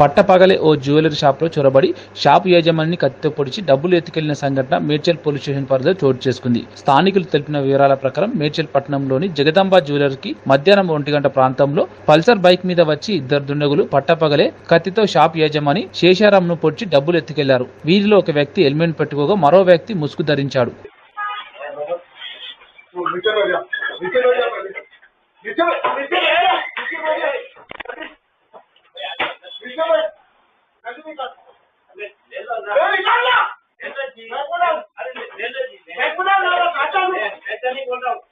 పట్టపగలే ఓ జ్యువెలరీ షాప్లో చొరబడి షాప్ యజమానిని కత్తితో పొడిచి డబ్బులు ఎత్తుకెళ్ళిన సంఘటన మేడ్చల్ పోలీస్ స్టేషన్ పరిధిలో చోటు చేసుకుంది. స్థానికులు తెలిపిన వివరాల ప్రకారం మేడ్చల్ పట్టణంలోని జగదాంబ జ్యువెలర్కి మధ్యాహ్నం ఒంటి గంట ప్రాంతంలో పల్సర్ బైక్ మీద వచ్చి ఇద్దరు దుండగులు పట్టపగలే కత్తితో షాప్ యజమాని శేషారాంను పొడిచి డబ్బులు ఎత్తుకెళ్ళారు. వీరిలో ఒక వ్యక్తి హెల్మెట్ పెట్టుకోగా మరో వ్యక్తి ముసుగు ధరించాడు. है ऐसा नहीं बोल रहा हूँ